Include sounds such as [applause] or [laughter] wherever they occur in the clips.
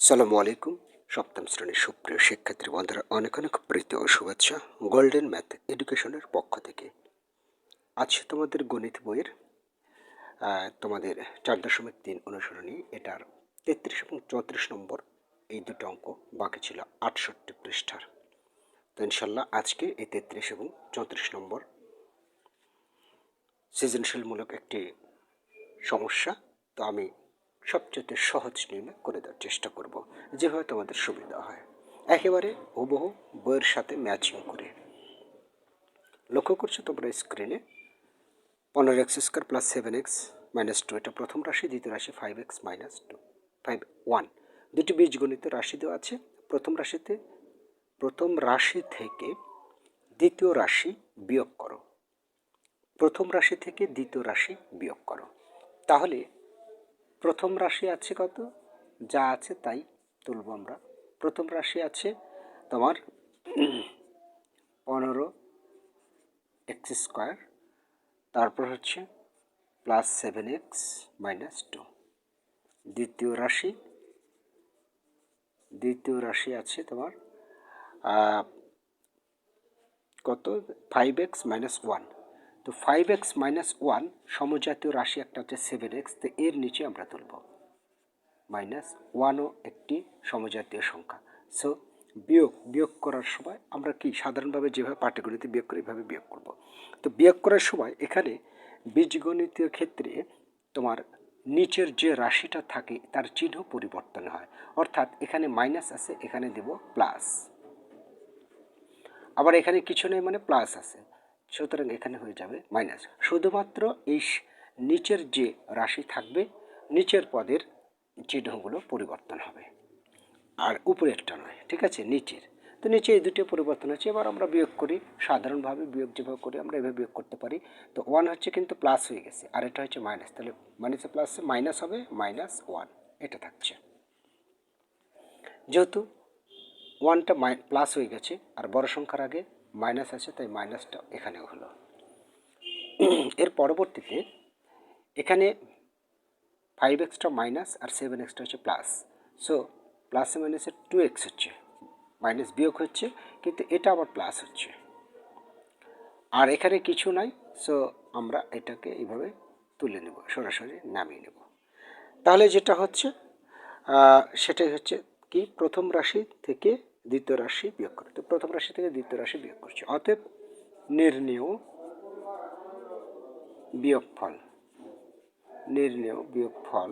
সালামু আলাইকুম। সপ্তম শ্রেণির সুপ্রিয় শিক্ষার্থী বন্ধুরা, অনেক অনেক প্রীতি ও শুভেচ্ছা। গোল্ডেন ম্যাথ এডুকেশনের পক্ষ থেকে। আজ তোমাদের গণিত বইয়ের তোমাদের চার দশমিক তিন অনুসরণী, এটার তেত্রিশ এবং চৌত্রিশ নম্বর, এই দুটো অঙ্ক বাকি ছিল আটষট্টি পৃষ্ঠার। তো ইনশাল্লাহ আজকে এই তেত্রিশ এবং চৌত্রিশ নম্বর সৃজনশীলমূলক একটি সমস্যা। তো আমি সবচেয়ে সহজ নিয়মে করে দেওয়ার চেষ্টা করব, যেভাবে তোমাদের সুবিধা হয়। একেবারে হুবহু বইয়ের সাথে ম্যাচিং করে। লক্ষ্য করছ তোমরা স্ক্রিনে পনেরো x square plus seven x minus two এটা প্রথম রাশি, দ্বিতীয় রাশি five x minus two five one দুটি বীজগণিত রাশি দেওয়া আছে। প্রথম রাশিতে, প্রথম রাশি থেকে দ্বিতীয় রাশি বিয়োগ করো। প্রথম রাশি থেকে দ্বিতীয় রাশি বিয়োগ করো। তাহলে প্রথম রাশি আছে কত? যা আছে তাই তুলব আমরা। প্রথম রাশি আছে তোমার পনেরো এক্স স্কোয়ার। তারপর হচ্ছে plus seven x minus two. দ্বিতীয় রাশি দ্বিতীয় রাশি আছে তোমার কত? Five x minus one. তো ফাইভ এক্স মাইনাস ওয়ান সমজাতীয় রাশি একটা হচ্ছে সেভেন এক্স তো এর নিচে আমরা তুলব। মাইনাস ওয়ানও একটি সমজাতীয় সংখ্যা। সো বিয়োগ বিয়োগ করার সময় আমরা কি সাধারণভাবে যেভাবে পাটিগণিতে বিয়োগ করি এভাবে বিয়োগ করব। তো বিয়োগ করার সময় এখানে বীজগণিতীয় ক্ষেত্রে তোমার নিচের যে রাশিটা থাকে, তার চিহ্ন পরিবর্তন হয়। অর্থাৎ এখানে মাইনাস আছে, এখানে দেব প্লাস আবার এখানে কিছু নেই মানে প্লাস আছে। সুতরাং এখানে হয়ে যাবে মাইনাস শুধুমাত্র এই নিচের যে রাশি থাকবে, নিচের পদের চিহ্নগুলো পরিবর্তন হবে। আর উপরেরটা নয়, ঠিক আছে? নিচের। তো নিচে এই দুটো পরিবর্তন হচ্ছে। এবার আমরা বিয়োগ করি, সাধারণভাবে বিয়োগ যেভাবে করি, আমরা এভাবে বিয়োগ করতে পারি। তো ওয়ান হচ্ছে কিন্তু প্লাস হয়ে গেছে, আর এটা হচ্ছে মাইনাস তাহলে মাইনাসে প্লাস মাইনাস হবে মাইনাস ওয়ান এটা থাকছে। যেহেতু ওয়ানটা প্লাস হয়ে গেছে, আর বড় সংখ্যার আগে মাইনাস আছে, তাই মাইনাসটা এখানেও হলো। এর পরবর্তীতে এখানে ফাইভ এক্সটা মাইনাস আর সেভেন এক্সটা হচ্ছে প্লাস সো প্লাসে মাইনাসে টু এক্স হচ্ছে মাইনাস বিয়োগ হচ্ছে, কিন্তু এটা আবার প্লাস হচ্ছে। আর এখানে কিছু নাই সো আমরা এটাকে এইভাবে তুলে নেব, সরাসরি নামিয়ে নেব। তাহলে যেটা হচ্ছে সেটাই হচ্ছে কি, প্রথম রাশি থেকে দ্বিতীয় রাশি বিয়োগ করে। তো প্রথম রাশি থেকে দ্বিতীয় রাশি বিয়োগ করছে। অতএব নির্ণেয় বিয়োগফল। নির্ণেয় বিয়োগফল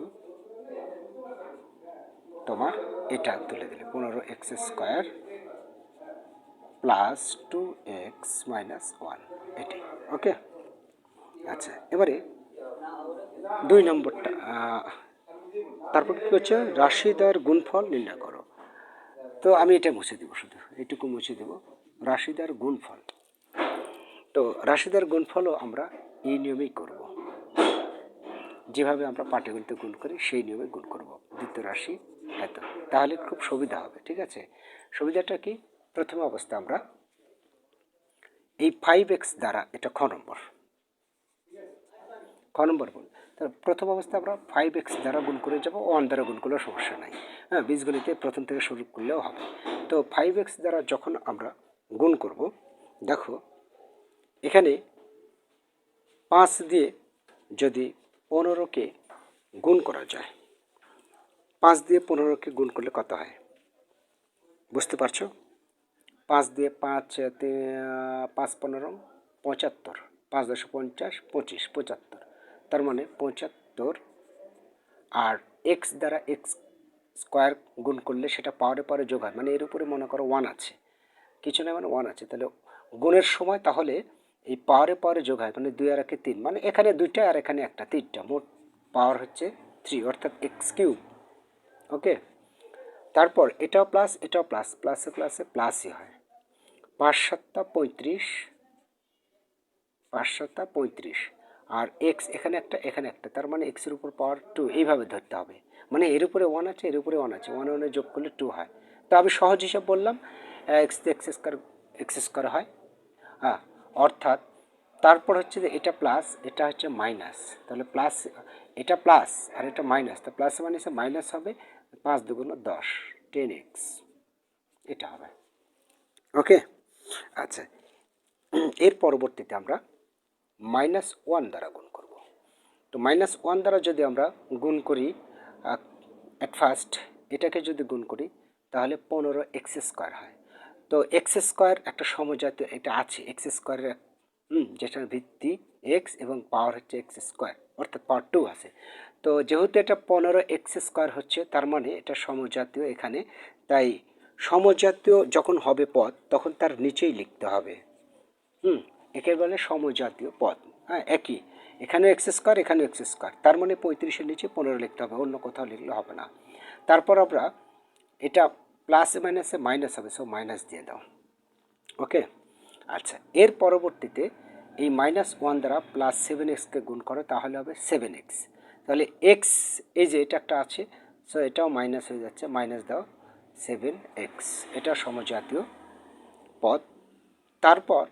তোমার এটা তুলে দিলে। পনেরো x square plus two x minus one. এটি ওকে? আচ্ছা এবারে দুই নম্বরটা তারপর কী হচ্ছে রাশিদার গুণফল নির্ণয় করো। তো আমি এটা মুছে দেবো শুধু, এইটুকু মুছে দেবো। রাশিদার গুণফল। তো রাশিদার গুণফলও আমরা এই নিয়মেই করব। যেভাবে আমরা পাটিগণিতে গুণ করি, সেই নিয়মে গুণ করব। দ্বিতীয় রাশি, এত। তাহলে খুব সুবিধা হবে, ঠিক আছে? সুবিধাটা কি? প্রথম অবস্থা আমরা এই ফাইভ এক্স দ্বারা, এটা খ নম্বর। খ নম্বর বল তার প্রথম অবস্থা আমরা ফাইভ এক্স দ্বারা গুণ করে যাব ওয়ান দ্বারা গুণ করলেও সমস্যা নাই। হ্যাঁ বীজগণিতে প্রথম থেকে শুরু করলেও হবে। তো ফাইভ এক্স দ্বারা যখন আমরা গুণ করব, দেখো, এখানে পাঁচ দিয়ে যদি পনেরোকে গুণ করা যায়, পাঁচ দিয়ে পনেরোকে গুণ করলে কত হয়? বুঝতে পারছ? পাঁচ দিয়ে পাঁচ পাঁচ পনেরো, পঁচাত্তর, পাঁচ দশ পঞ্চাশ, পঁচিশ, পঁচাত্তর। তার মানে পঁচাত্তর। আর এক্স দ্বারা এক্স স্কোয়ার গুণ করলে সেটা পাওয়ারে পাওয়ারে যোগ হয়। মানে এর উপরে মনে করো ওয়ান আছে। কিছু না মানে ওয়ান আছে। তাহলে গুণের সময় তাহলে এই পাওয়ারে পাওয়ারে যোগ হয়। মানে দুই আর একে তিন। মানে এখানে দুইটা আর এখানে একটা। তিনটা। মোট পাওয়ার হচ্ছে থ্রি অর্থাৎ এক্স কিউব ওকে তারপর এটাও প্লাস এটাও প্লাস প্লাসে প্লাসে প্লাসই হয়। পাঁচ সাতটা পঁয়ত্রিশ। পাঁচ সাতটা পঁয়ত্রিশ। আর এক্স এখানে একটা এখানে একটা, তার মানে এক্সের উপর পাওয়ার টু এইভাবে ধরতে হবে। মানে এর উপরে ওয়ান আছে, এর উপরে ওয়ান আছে ওয়ান ওয়ানে যোগ করলে টু হয়। তো আমি সহজ হিসাব বললাম x x square x square হয়। হ্যাঁ অর্থাৎ তারপর হচ্ছে যে এটা প্লাস এটা হচ্ছে মাইনাস তাহলে প্লাস এটা প্লাস আর এটা মাইনাস তো প্লাস মাইনাসে মাইনাস হবে পাঁচ দুগুণ দশ টেন এক্স এটা হবে। ওকে আচ্ছা। এর পরবর্তীতে আমরা মাইনাস ওয়ান দ্বারা গুণ করব। তো মাইনাস ওয়ান দ্বারা যদি আমরা গুণ করি অ্যাট ফার্স্ট এটাকে যদি গুণ করি, তাহলে পনেরো এক্স স্কোয়ার হয়। তো এক্স স্কোয়ার একটা সমজাতীয় এটা আছে এক্স স্কোয়ারের যেটার ভিত্তি এক্স এবং পাওয়ার হচ্ছে এক্স স্কোয়ার অর্থাৎ পাওয়ার টু আছে। তো যেহেতু এটা পনেরো এক্স স্কোয়ার হচ্ছে, তার মানে এটা সমজাতীয় এখানে। তাই সমজাতীয় যখন হবে পদ, তখন তার নিচেই লিখতে হবে। হুম একে বলে সমজাতীয় পদ। হ্যাঁ একই। এখানেও এক্স স্কোয়ার এখানেও এক্স স্কোয়ার তার মানে পঁয়ত্রিশের নিচে পনেরো লিখতে হবে, অন্য কোথাও লিখলে হবে না। তারপর আমরা এটা প্লাস মাইনাসে মাইনাস হবে সো মাইনাস দিয়ে দাও। ওকে আচ্ছা এর পরবর্তীতে এই মাইনাস ওয়ান দ্বারা প্লাস সেভেন এক্সকে গুণ করো, তাহলে হবে সেভেন এক্স তাহলে এক্স এই যে এটা একটা আছে সো এটাও মাইনাস হয়ে যাচ্ছে মাইনাস দাও সেভেন এক্স এটা সমজাতীয় পদ। তারপর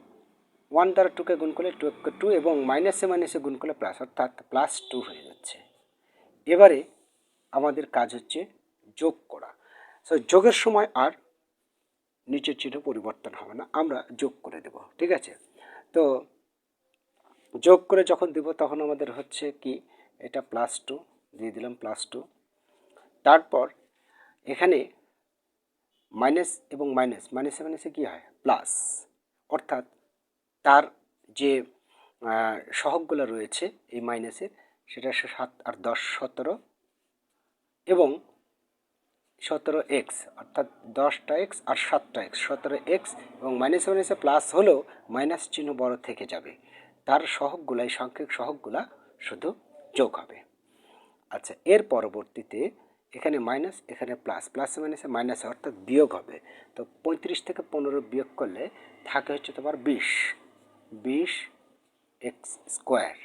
ওয়ান দ্বারা টুকে গুণ করলে টু টু এবং মাইনাসে মাইনাসে গুণ করলে প্লাস, অর্থাৎ প্লাস টু হয়ে যাচ্ছে। এবারে আমাদের কাজ হচ্ছে যোগ করা। সো যোগের সময় আর নিচের চিহ্ন পরিবর্তন হবে না, আমরা যোগ করে দেব, ঠিক আছে? তো, যোগ করে যখন দেব, তখন আমাদের হচ্ছে কি, এটা প্লাস টু, দিয়ে দিলাম প্লাস টু। তারপর এখানে মাইনাস এবং মাইনাস, মাইনাসে মাইনাসে কী হয়? প্লাস। অর্থাৎ তার যে সহগগুলো রয়েছে এই মাইনাসের সেটা সাত আর দশ সতেরো এবং সতেরো এক্স অর্থাৎ দশটা এক্স আর সাতটা এক্স সতেরো এক্স এবং মাইনাস মাইনাসে প্লাস হলেও মাইনাস চিহ্ন বড় থেকে যাবে। তার সহগগুলা, এই সংখ্যক সহগগুলা শুধু যোগ হবে। আচ্ছা এর পরবর্তীতে এখানে মাইনাস, এখানে প্লাস প্লাস মাইনাসে মাইনাস অর্থাৎ বিয়োগ হবে। তো পঁয়ত্রিশ থেকে পনেরো বিয়োগ করলে থাকে হচ্ছে তোমার বিশ। বিশ এক্স স্কোয়ার,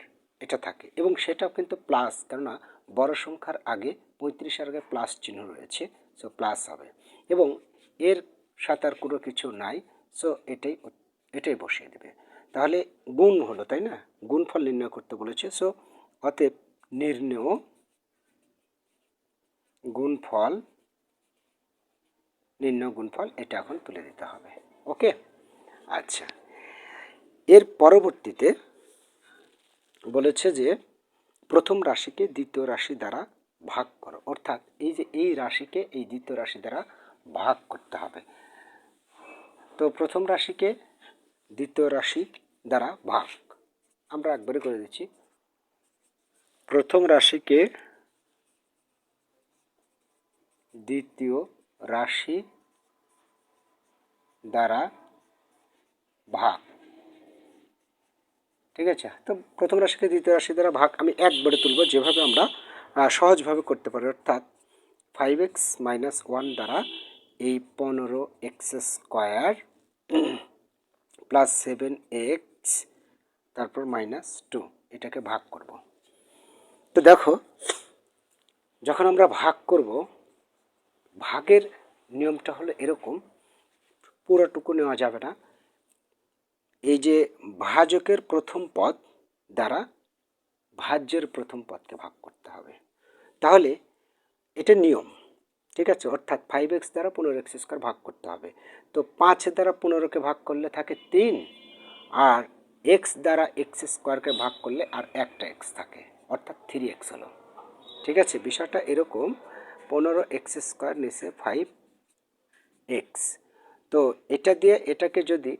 এটা থাকে। এবং সেটাও কিন্তু প্লাস, কেননা বড় সংখ্যার আগে পঁয়ত্রিশের আগে প্লাস চিহ্ন রয়েছে সো প্লাস হবে। এবং এর সাথে আর কোনো কিছু নাই সো এটাই এটাই বসিয়ে দেবে। তাহলে গুণ হলো, তাই না? গুণফল নির্ণয় করতে বলেছে সো অতএব নির্ণয় গুণফল নির্ণয় গুণফল এটা এখন তুলে দিতে হবে। ওকে আচ্ছা। এর পরবর্তীতে বলেছে যে প্রথম রাশিকে দ্বিতীয় রাশি দ্বারা ভাগ করো। অর্থাৎ এই যে এই রাশিকে এই দ্বিতীয় রাশি দ্বারা ভাগ করতে হবে। তো প্রথম রাশিকে দ্বিতীয় রাশি দ্বারা ভাগ। আমরা একবারে করে দিচ্ছি। প্রথম রাশিকে দ্বিতীয় রাশি দ্বারা ভাগ। ঠিক আছে? তো প্রথম রাশিকে দ্বিতীয় রাশি দ্বারা ভাগ আমি একবারে তুলব, যেভাবে আমরা সহজভাবে করতে পারি। অর্থাৎ ফাইভ এক্স মাইনাস ওয়ান দ্বারা এই পনেরো x square plus seven x তারপর মাইনাস টু এটাকে ভাগ করব। তো দেখো, যখন আমরা ভাগ করব, ভাগের নিয়মটা হলো এরকম, পুরোটুকু নেওয়া যাবে না। এই যে ভাজকের প্রথম পদ দ্বারা ভাজ্যের প্রথম পদকে ভাগ করতে হবে। তাহলে এটা নিয়ম, ঠিক আছে? অর্থাৎ ফাইভ এক্স দ্বারা পনেরো এক্স স্কোয়ার ভাগ করতে হবে। তো পাঁচ দ্বারা পনেরোকে ভাগ করলে থাকে তিন, আর এক্স দ্বারা এক্স স্কোয়ারকে ভাগ করলে আর একটা এক্স থাকে, অর্থাৎ থ্রি এক্স হলো। ঠিক আছে? বিষয়টা এরকম, পনেরো এক্স স্কোয়ার নিচে ফাইভ এক্স তো এটা দিয়ে এটাকে যদি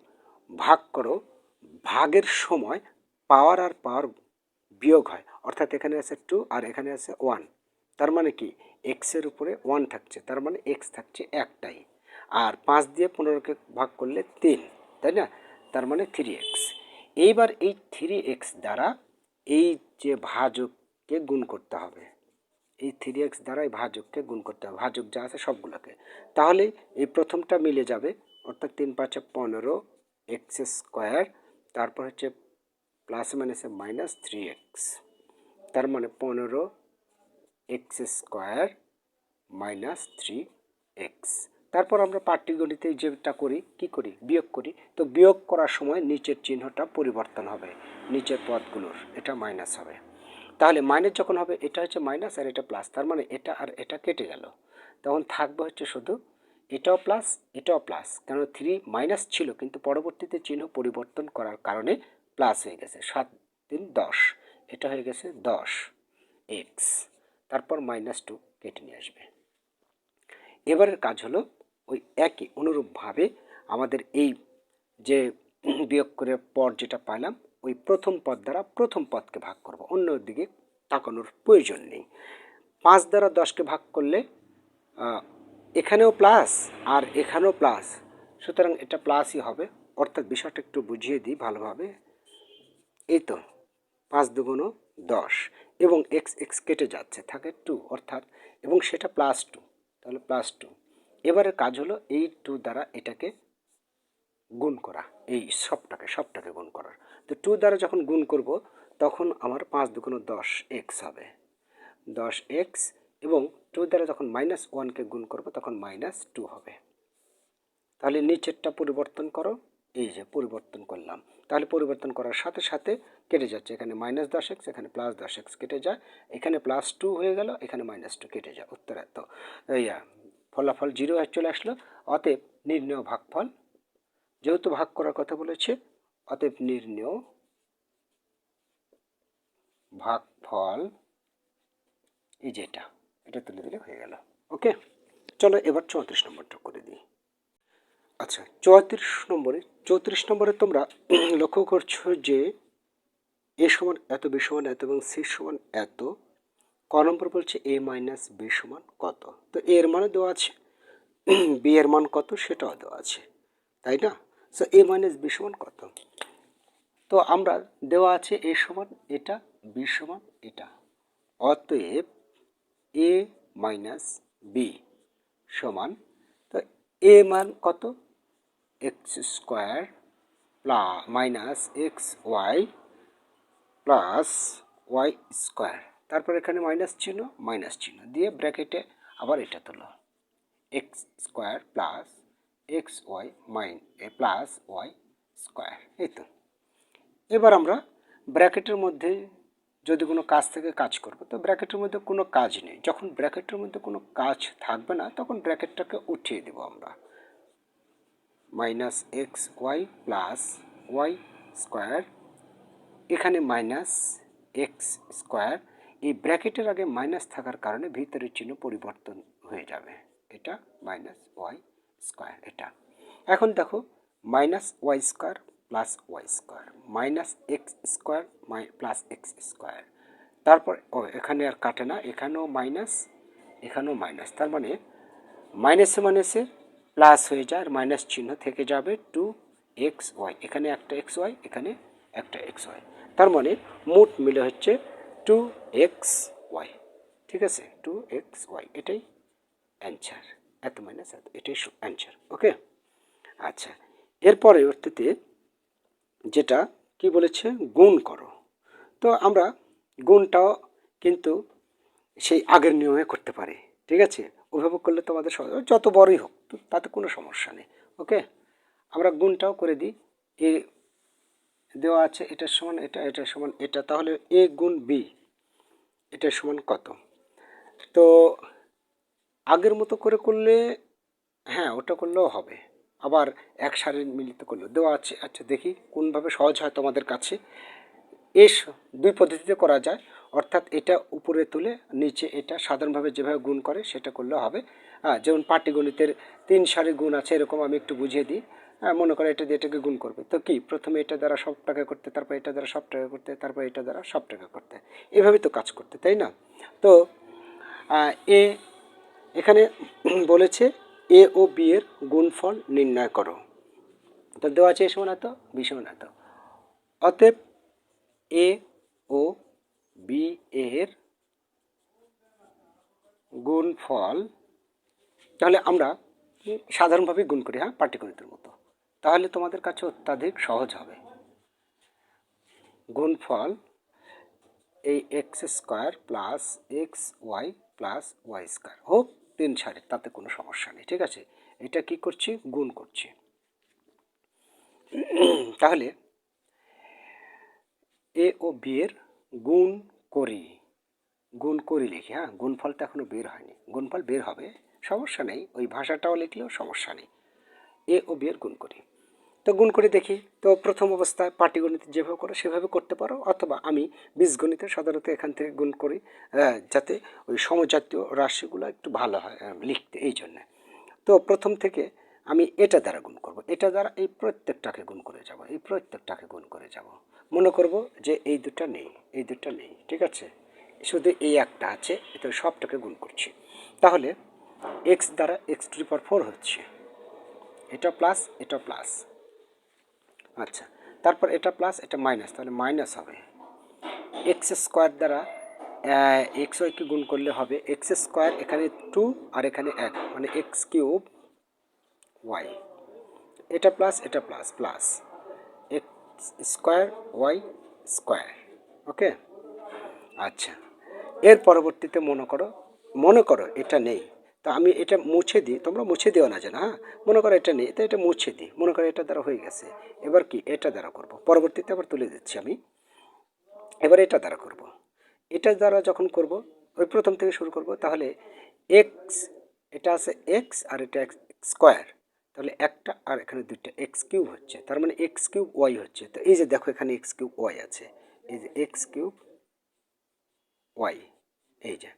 ভাগ করো, ভাগের সময় পাওয়ার আর পাওয়ার বিয়োগ হয়। অর্থাৎ এখানে আছে টু আর এখানে আছে ওয়ান তার মানে কি? এক্সের উপরে ওয়ান থাকছে, তার মানে এক্স থাকছে একটাই। আর পাঁচ দিয়ে পনেরোকে ভাগ করলে তিন, তাই না? তার মানে থ্রি এক্স এইবার এই থ্রি এক্স দ্বারা এই যে ভাজককে গুণ করতে হবে, এই থ্রি এক্স দ্বারা এই ভাজককে গুণ করতে হবে, ভাজক যা আছে সবগুলোকে। তাহলে এই প্রথমটা মিলে যাবে, অর্থাৎ তিন পাঁচে পনেরো এক্স স্কোয়ার তারপর হচ্ছে প্লাস মাইনাসে মাইনাস থ্রি এক্স তার মানে পনেরো x square minus three x তারপর আমরা পাটিগণিতে যেটা করি, কি করি? বিয়োগ করি। তো বিয়োগ করার সময় নিচের চিহ্নটা পরিবর্তন হবে, নিচের পদগুলোর, এটা মাইনাস হবে। তাহলে মাইনাস যখন হবে, এটা হচ্ছে মাইনাস আর এটা প্লাস তার মানে এটা আর এটা কেটে গেল। তখন থাকবে হচ্ছে শুধু এটাও প্লাস এটাও প্লাস কারণ থ্রি মাইনাস ছিল, কিন্তু পরবর্তীতে চিহ্ন পরিবর্তন করার কারণে প্লাস হয়ে গেছে। সাত তিন দশ, এটা হয়ে গেছে দশ এক্স তারপর মাইনাস টু কেটে নিয়ে আসবে। এবারের কাজ হলো ওই একই অনুরূপভাবে আমাদের এই যে বিয়োগ করে পর যেটা পাইলাম, ওই প্রথম পদ দ্বারা প্রথম পদকে ভাগ করব। অন্য দিকে তাকানোর প্রয়োজন নেই। পাঁচ দ্বারা দশকে ভাগ করলে এখানেও প্লাস আর এখানেও প্লাস সুতরাং এটা প্লাসই হবে। অর্থাৎ বিষয়টা একটু বুঝিয়ে দিই ভালোভাবে। এই তো, পাঁচ দুগুণ দশ। এবং এক্স এক্স কেটে যাচ্ছে, থাকে টু অর্থাৎ, এবং সেটা প্লাস টু তাহলে প্লাস টু এবারে কাজ হলো এই টু দ্বারা এটাকে গুণ করা, এই সবটাকে সবটাকে গুণ করার। তো টু দ্বারা যখন গুণ করব, তখন আমার পাঁচ দুগুণ দশ এক্স হবে। দশ এক্স এবং টু দ্বারা যখন মাইনাস ওয়ানকে গুণ করব, তখন মাইনাস টু হবে। তাহলে নিচেরটা পরিবর্তন করো। এই যে পরিবর্তন করলাম। তাহলে পরিবর্তন করার সাথে সাথে কেটে যাচ্ছে। এখানে মাইনাস দশ এক্স এখানে প্লাস দশ এক্স কেটে যায়। এখানে প্লাস টু হয়ে গেল, এখানে মাইনাস টু কেটে যায়। উত্তর এত ইয়া ফলাফল জিরো চলে আসলো। অতএব নির্ণয় ভাগফল, যেহেতু ভাগ করার কথা বলেছে, অতএব নির্ণয় ভাগফল এই যে এটা তুলে দিলে হয়ে গেল। ওকে চলো এবার চৌত্রিশ নম্বরটা করে দিই। আচ্ছা চৌত্রিশ নম্বরে চৌত্রিশ নম্বরে তোমরা [clears throat] লক্ষ্য করছ যে এ সমান এত, বি সমান এত এবং সি সমান এত। ক নম্বর বলছে এ মাইনাস বি সমান কত? তো এর মানে দেওয়া আছে। [clears throat] বি এর মান কত? সেটাও দেওয়া আছে। তাই না? সো এ মাইনাস বি সমান কত? তো আমরা দেওয়া আছে এ সমান এটা, বি সমান এটা। অতএব এ মাইনাস বি সমান, তো এ মান কত? X square plus minus x y plus y square তারপর এখানে মাইনাস চিহ্ন মাইনাস চিহ্ন দিয়ে ব্র্যাকেটে আবার এটা তোলো। X square plus x y minus plus y square এই তো। এবার আমরা ব্র্যাকেটের মধ্যে যদি কোনো কাজ থেকে কাজ করব, তো ব্র্যাকেটের মধ্যে কোনো কাজ নেই। যখন ব্র্যাকেটের মধ্যে কোনো কাজ থাকবে না, তখন ব্র্যাকেটটাকে উঠিয়ে দেবো আমরা। Minus x y plus y square, এখানে মাইনাস এক্স স্কোয়ার, এই ব্র্যাকেটের আগে মাইনাস থাকার কারণে ভিতরের চিহ্ন পরিবর্তন হয়ে যাবে। এটা মাইনাস ওয়াই স্কোয়ার, এটা। এখন দেখো, minus y square plus y square minus x square minus plus x square তারপর, ও, এখানে আর কাটে না, এখানেও মাইনাস এখানেও মাইনাস তার মানে মাইনাসে মাইনাসে প্লাস হয়ে যায়, আর মাইনাস চিহ্ন থেকে যাবে টু এক্স ওয়াই এখানে একটা এক্স ওয়াই এখানে একটা এক্স ওয়াই তার মানে মোট মিলে হচ্ছে টু এক্স ওয়াই ঠিক আছে? টু এক্স ওয়াই এটাই অ্যান্সার এত মাইনাস এত, এটাই অ্যান্সার ওকে আচ্ছা এরপরে অর্থে যেটা কি বলেছে? গুণ করো। তো আমরা গুণটাও কিন্তু সেই আগের নিয়মে করতে পারি। ঠিক আছে? অভিভাবক করলে তোমাদের সহজ যত বড়ই হোক, তো তাতে কোনো সমস্যা নেই। ওকে? আমরা গুণটাও করে দিই। এ দেওয়া আছে এটার সমান, এটা এটার সমান, এটা। তাহলে এ গুণ বি এটার সমান কত? তো আগের মতো করে করলে হ্যাঁ ওটা করলেও হবে। আবার এক সারে মিলিত করল। দেওয়া আছে আচ্ছা দেখি কোনভাবে সহজ হয় তোমাদের কাছে। এস, দুই পদ্ধতিতে করা যায়। অর্থাৎ এটা উপরে তুলে নিচে এটা সাধারণভাবে যেভাবে গুণ করে সেটা করলে হবে। হ্যাঁ যেমন পাটিগণিতের তিন সারি গুণ আছে, এরকম আমি একটু বুঝিয়ে দিই। হ্যাঁ মনে করে এটা দিয়ে এটাকে গুণ করবে। তো কি? প্রথমে এটা দ্বারা সব টাকা করতে, তারপর এটা দ্বারা সব টাকা করতে, তারপর এটা দ্বারা সব টাকা করতে। এভাবেই তো কাজ করতে, তাই না? তো এ এখানে [clears throat] বলেছে এ ও বি এর গুণফল নির্ণয় করো। তো দেওয়া আছে এ সমান এত বি সমান এত অতএব এ ও বি এর গুণফল, তাহলে আমরা সাধারণভাবে গুণ করি হ্যাঁ পাটিগণিতের মতো। তাহলে তোমাদের কাছে অত্যাধিক সহজ হবে। গুণফল এই x square plus x y plus y square হোক। তিন সাড়ে, তাতে কোনো সমস্যা নেই, ঠিক আছে? এটা কি করছি? গুণ করছি। তাহলে, এ ও বি এর গুণ করি। গুণ করি লিখি হ্যাঁ? গুণফল তো এখনও বের হয়নি। গুণফল বের হবে, সমস্যা নেই। ওই ভাষাটাও লিখলেও সমস্যা নেই। এ ও বি এর গুণ করি। তো গুণ করে দেখি। তো প্রথম অবস্থায় পাটিগণিত যেভাবে করো, সেভাবে করতে পারো, অথবা আমি বীজগণিতে সাধারণত এখান থেকে গুণ করি যাতে ওই সমজাতীয় রাশিগুলো একটু ভালো হয় লিখতে, এই জন্যে। তো প্রথম থেকে আমি এটা দ্বারা গুণ করব। এটা দ্বারা এই প্রত্যেকটাকে গুণ করে যাব, এই প্রত্যেকটাকে গুণ করে যাব। মনে করব যে এই দুটো নেই, এই দুটা নেই, ঠিক আছে? শুধু এই একটা আছে এটা সবটাকে গুণ করছি। তাহলে এক্স দ্বারা এক্স টু পাওয়ার ফোর হচ্ছে। এটা প্লাস এটা প্লাস। আচ্ছা তারপর এটা প্লাস এটা মাইনাস তাহলে মাইনাস হবে। এক্স স্কোয়ার দ্বারা এক্স ওয়াইকে গুণ করলে হবে এক্স স্কোয়ার এখানে টু আর এখানে এক মানে এক্স কিউব ওয়াই এটা প্লাস এটা plus plus x square y square okay আচ্ছা এর পরবর্তীতে মনে করো মনে করো এটা নেই। তা আমি এটা মুছে দিই। তোমরা মুছে দিও না যেন হ্যাঁ? মনে করো এটা নেই, তো এটা মুছে দিই। মনে করো এটা দ্বারা হয়ে গেছে। এবার কি? এটা দ্বারা করব। পরবর্তীতে আবার তুলে দিচ্ছি আমি। এবার এটা দ্বারা করব। এটা দ্বারা যখন করব, ওই প্রথম থেকে শুরু করব, তাহলে এক্স এটা আছে এক্স আর এটা এক্স স্কোয়ার তাহলে একটা আর এখানে দুইটা এক্স কিউব হচ্ছে। তার মানে এক্স কিউব ওয়াই হচ্ছে। তো এই যে দেখো এখানে এক্স কিউব ওয়াই আছে। এই যে এক্স কিউব ওয়াই এই যে।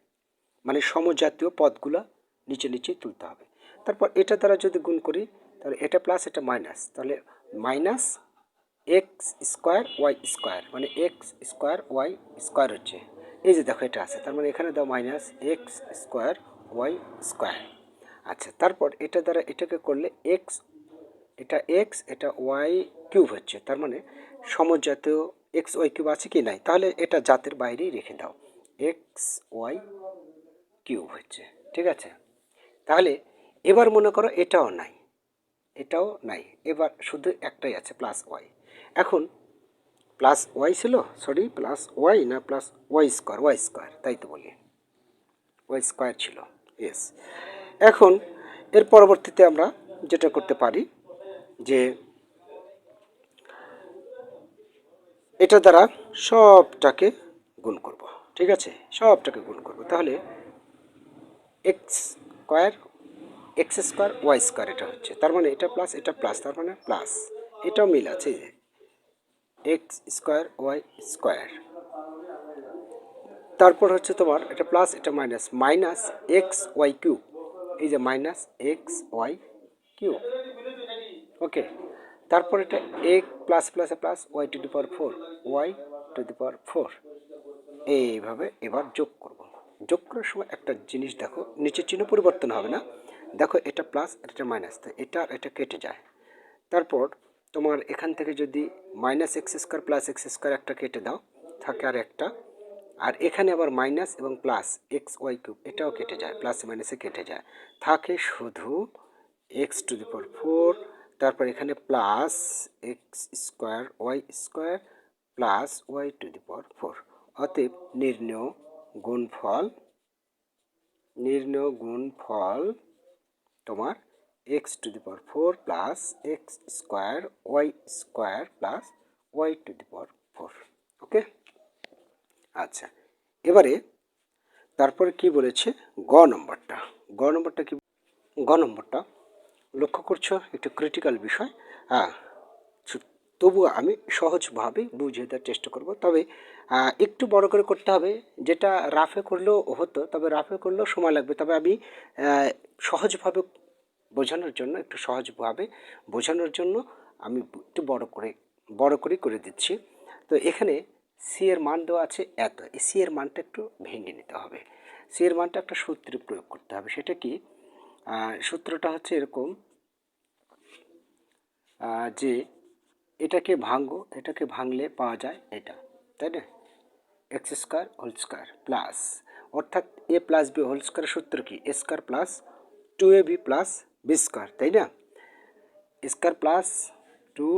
মানে সমজাতীয় পদগুলো নিচে নিচে তুলতে হবে। তারপর এটা দ্বারা যদি গুণ করি, তাহলে এটা প্লাস এটা মাইনাস তাহলে minus x square y square মানে এক্স স্কোয়ার ওয়াই স্কোয়ার হচ্ছে। এই যে দেখো এটা আছে, তার মানে এখানে দাও minus x square y square আচ্ছা তারপর এটা দ্বারা এটাকে করলে এক্স এটা এক্স এটা ওয়াই কিউব হচ্ছে। তার মানে সমজাতীয় এক্স ওয়াই কিউব আছে কি নাই? তাহলে এটা জাতের বাইরেই রেখে দাও। এক্স ওয়াই কিউব হচ্ছে। ঠিক আছে? তাহলে এবার মনে করো এটাও নাই। এটাও নাই। এবার শুধু একটাই আছে প্লাস ওয়াই এখন প্লাস ওয়াই ছিল? সরি প্লাস ওয়াই না plus y square y square তাই তো বলি ওয়াই স্কোয়ার ছিল এস এখন এর পরবর্তীতে আমরা যেটা করতে পারি যে এটা দ্বারা সবটাকে গুণ করব, ঠিক আছে? সবটাকে গুণ করব। তাহলে x square x square y square এটা হচ্ছে। তার মানে এটা প্লাস এটা প্লাস তার মানে প্লাস এটাও মিল আছে যে। X square y square. তারপর হচ্ছে তোমার এটা প্লাস এটা minus minus x y cube এই যে minus x y cube okay তারপর এটা এক প্লাস প্লাসে plus y to the power four y to the power four এইভাবে এবার যোগ করব। যোগ করার সময় একটা জিনিস দেখো নিচের চিহ্ন পরিবর্তন হবে না? দেখো, এটা প্লাস এটা মাইনাস এটা আর এটা কেটে যায়। তারপর তোমার এখান থেকে যদি minus x square plus x square একটা কেটে দাও, থাকে আর একটা। আর এখানে আবার মাইনাস এবং প্লাস এক্স ওয়াই কিউব এটাও কেটে যায় প্লাস মাইনাসে কেটে যায়। থাকে শুধু x to the power four তারপর এখানে plus x square y square plus y to the power four অতএব নির্ণয় গুণফল, নির্ণয় গুণফল তোমার x to the power four plus x square y square plus y to the power four okay আচ্ছা এবারে তারপরে কি বলেছে? গ নম্বরটা গ নম্বরটা কি? গ নম্বরটা, লক্ষ্য করছ? একটু ক্রিটিক্যাল বিষয় হ্যাঁ তবুও আমি সহজভাবে বুঝিয়ে দেওয়ার চেষ্টা করব, তবে একটু বড় করে করতে হবে। যেটা রাফে করলেও হতো, তবে রাফে করলেও সময় লাগবে। তবে আমি সহজভাবে বোঝানোর জন্য, একটু সহজভাবে বোঝানোর জন্য আমি একটু বড় করে বড় করে করে দিচ্ছি। তো এখানে সি এর মান দেওয়া আছে এত। এই সি এর মানটা একটু ভেঙে নিতে হবে। সি এর মানটা একটা সূত্রে প্রয়োগ করতে হবে। সেটা কি? সূত্রটা হচ্ছে এরকম যে এটাকে ভাঙো, এটাকে ভাঙলে পাওয়া যায় এটা, তাই না? X square whole square plus. অর্থাৎ a plus b whole square সূত্র কি? A square plus two a b plus b square, তাই না? স্কোয়ার প্লাস টু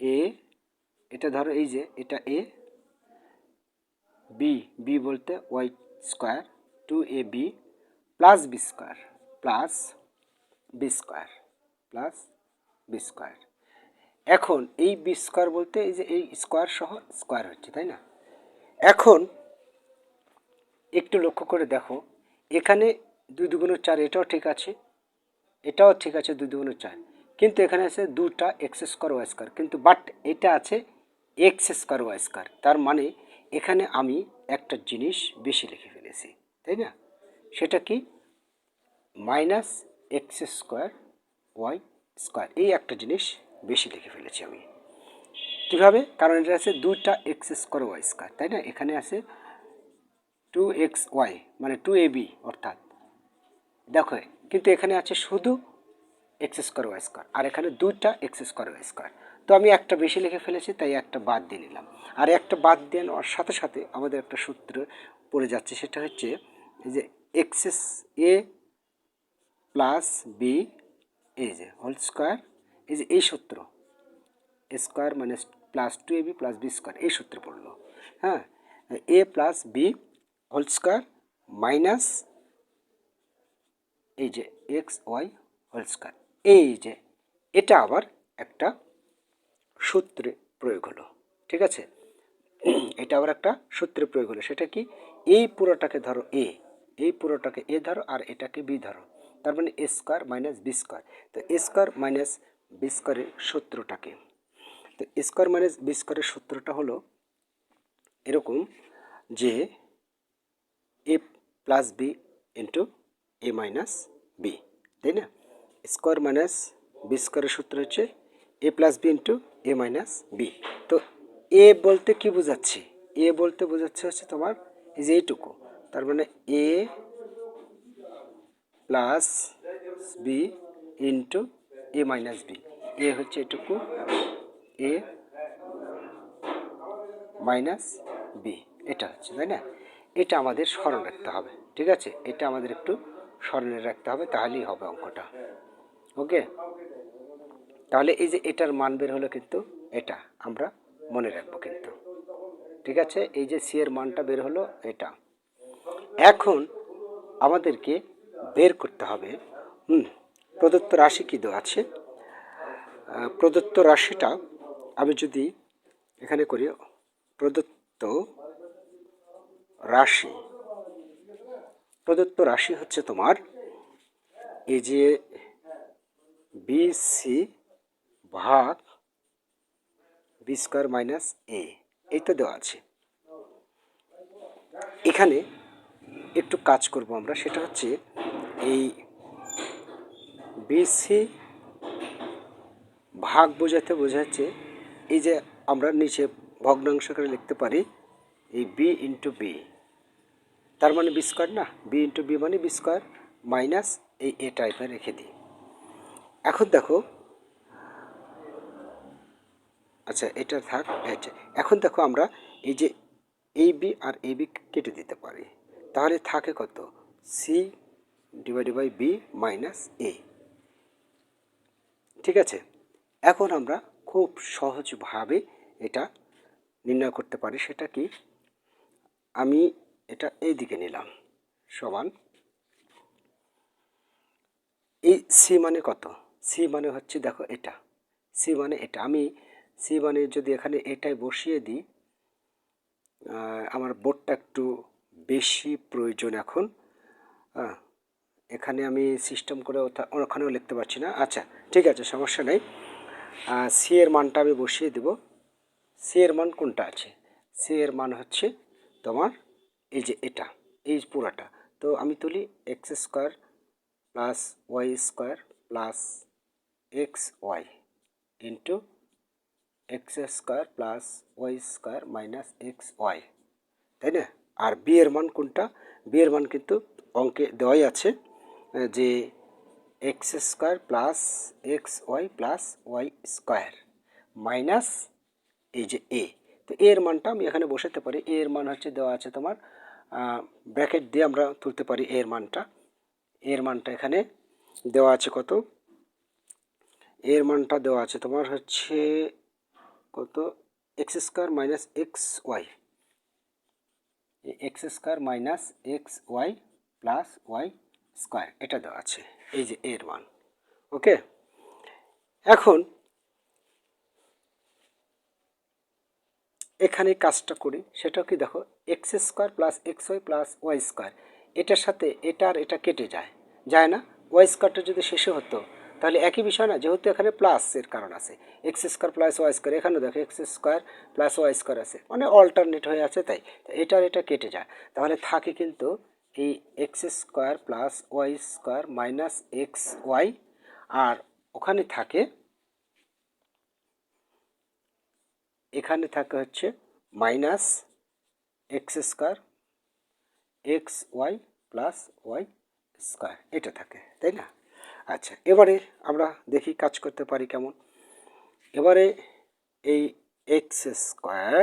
এ, এটা ধরো এই যে, এটা এ, বি বি বলতে y square, two a b plus b square, plus b square, plus b square. এখন এই বি স্কোয়ার বলতে এই যে এই স্কোয়ার সহ স্কোয়ার হচ্ছে, তাই না? এখন একটু লক্ষ্য করে দেখো। এখানে দুই দুগুণ চার, এটাও ঠিক আছে। এটাও ঠিক আছে দুই দুগুণ চার। কিন্তু এখানে আছে দুটা এক্স স্কোয়ার ওয়াই স্কোয়ার। কিন্তু বাট এটা আছে এক্স স্কোয়ার ওয়াই স্কোয়ার। তার মানে এখানে আমি একটা জিনিস বেশি লিখে ফেলেছি, তাই না? সেটা কি? Minus x square y square. এই একটা জিনিস বেশি লিখে ফেলেছি আমি। কীভাবে? কারণ এটা আছে দুটা এক্স স্কোয়ার ওয়াই স্কোয়ার তাই না? এখানে আছে টু এক্স ওয়াই মানে টু এ বি অর্থাৎ। দেখো, কিন্তু এখানে আছে শুধু এক্স স্কোয়ার ওয়াই স্কোয়ার আর এখানে দুইটা এক্স স্কোয়ার ওয়াই স্কোয়ার তো আমি একটা বেশি লিখে ফেলেছি, তাই একটা বাদ দিয়ে নিলাম। আর একটা বাদ দিয়ে নেওয়ার সাথে সাথে আমাদের একটা সূত্র পড়ে যাচ্ছে, সেটা হচ্ছে যে এক্সএস এ প্লাস বি এই যে হোল স্কোয়ার এই যে এই সূত্র স্কোয়ার মানে plus two a b plus b square এই সূত্র পড়ল। হ্যাঁ a plus b whole square minus এই যে এক্স ওয়াই হোল স্কোয়ার এই যে, এটা আবার একটা সূত্রে প্রয়োগ হলো, ঠিক আছে? এটা আবার একটা সূত্রে প্রয়োগ হলো, সেটা কি? এই পুরোটাকে ধরো এ এই পুরোটাকে এ ধরো আর এটাকে বি ধরো। তার মানে a square minus b square তো এ স্কোয়ার মাইনাস বি স্কোয়ারের সূত্রটাকে তো স্কোয়ার মাইনাস বি স্কোয়ারের সূত্রটা হলো এরকম যে a plus b into a minus b, তাই না? স্কোয়ার মাইনাস বি স্কোয়ারের সূত্র হচ্ছে a plus b into a minus b. তো এ বলতে কি বোঝাচ্ছি? এ বলতে বোঝাচ্ছে হচ্ছে তোমার যে এইটুকু, তার মানে a plus b into a minus b. A হচ্ছে এটুকু এ মাইনাস বি এটা হচ্ছে, তাই না? এটা আমাদের স্মরণ রাখতে হবে, ঠিক আছে? এটা আমাদের একটু স্মরণে রাখতে হবে, তাহলেই হবে অঙ্কটা, ওকে? তাহলে এই যে এটার মান বের হলো কিন্তু এটা, আমরা মনে রাখব কিন্তু, ঠিক আছে? এই যে সি এর মানটা বের হলো এটা। এখন আমাদেরকে বের করতে হবে প্রদত্ত রাশি কী দেওয়া আছে? প্রদত্ত রাশিটা আমি যদি এখানে করি প্রদত্ত রাশি প্রদত্ত রাশি হচ্ছে তোমার এই যে বি সি ভাগ বি স্কোয়ার মাইনাস এ এই তো দেওয়া আছে। এখানে একটু কাজ করব আমরা, সেটা হচ্ছে এই বিসি ভাগ বোঝাতে বোঝাচ্ছে এই যে আমরা নিচে ভগ্নাংশ করে লিখতে পারি, এই বি ইন্টু বি তার মানে বি স্কোয়ার না? বি ইন্টু বি মানে বি স্কোয়ার মাইনাস এই এ টাইপের রেখে দিই। এখন দেখো আচ্ছা এটা থাক আচ্ছা এখন দেখো আমরা এই যে এই বি আর এ বি কেটে দিতে পারি। তাহলে থাকে কত? C divided by b minus a ঠিক আছে? এখন আমরা খুব সহজভাবে এটা নির্ণয় করতে পারি। সেটা কি? আমি এটা এই দিকে নিলাম, সমান। এই সি মানে কত? সি মানে হচ্ছে, দেখো এটা। সি মানে এটা। আমি সি মানে যদি এখানে এটাই বসিয়ে দিই আমার বোর্ডটা একটু বেশি প্রয়োজন এখন। এখানে আমি সিস্টেম করে ওখানেও লিখতে পারছি না। আচ্ছা ঠিক আছে, সমস্যা নেই। সি এর মানটা আমি বসিয়ে দেব। সি এর মান কোনটা আছে? সি এর মান হচ্ছে তোমার এই যে এটা, এই পুরাটা। তো আমি তুলি x square plus y square plus x y into x square plus y square minus x y তাই না? আর বি এর মান কোনটা? বি এর মান কিন্তু অঙ্কে দেওয়াই আছে যে x square plus x y plus y square minus এই যে এ। তো এর মানটা আমি এখানে বসাতে পারি। এর মান হচ্ছে দেওয়া আছে তোমার ব্র্যাকেট দিয়ে আমরা তুলতে পারি এর মানটা। এর মানটা এখানে দেওয়া আছে কত? এর মানটা দেওয়া আছে তোমার হচ্ছে কত? X square minus x y. X square minus x y plus y square, এটা দেওয়া আছে, এই যে এর মান ওকে? এখন এখানে কাজটা করি, সেটা কি দেখো x square plus x y plus y square, এটার সাথে এটা আর এটা কেটে যায় যায় না? ওয়াই স্কোয়ারটা যদি শেষে হতো, তাহলে একই বিষয় না, যেহেতু এখানে প্লাস এর কারণ আছে x square plus y square, এখানেও দেখো x square plus y square আছে মানে অল্টারনেট হয়ে আছে তাই এটা আর এটা কেটে যায়, তাহলে থাকে কিন্তু এই x square plus y square minus x y আর ওখানে থাকে, এখানে থাকে হচ্ছে minus x square x y plus y square, এটা থাকে, তাই না? আচ্ছা এবারে আমরা দেখি কাজ করতে পারি কেমন। এবারে এই x square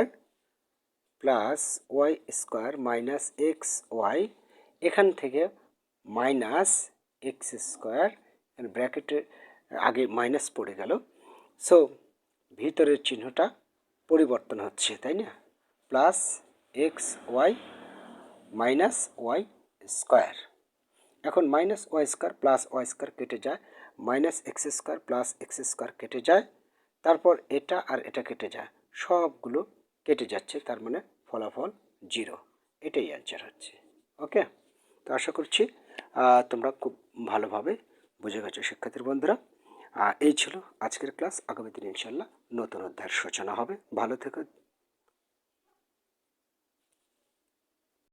plus y square minus x y এখান থেকে মাইনাস এক্স স্কোয়ার ব্র্যাকেটের আগে মাইনাস পড়ে গেল। সো ভিতরের চিহ্নটা পরিবর্তন হচ্ছে, তাই না? Plus x y minus y square এখন minus y square plus y square কেটে যায় minus x square plus x square কেটে যায়, তারপর এটা আর এটা কেটে যায়, সবগুলো কেটে যাচ্ছে, তার মানে ফলাফল জিরো এটাই অ্যান্সার হচ্ছে ওকে তো আশা করছি তোমরা খুব ভালোভাবে বুঝে গেছো, শিক্ষার্থীর বন্ধুরা। এই ছিল আজকের ক্লাস। আগামী দিন ইনশাল্লাহ নতুন অধ্যায়ের সূচনা হবে। ভালো থেকো।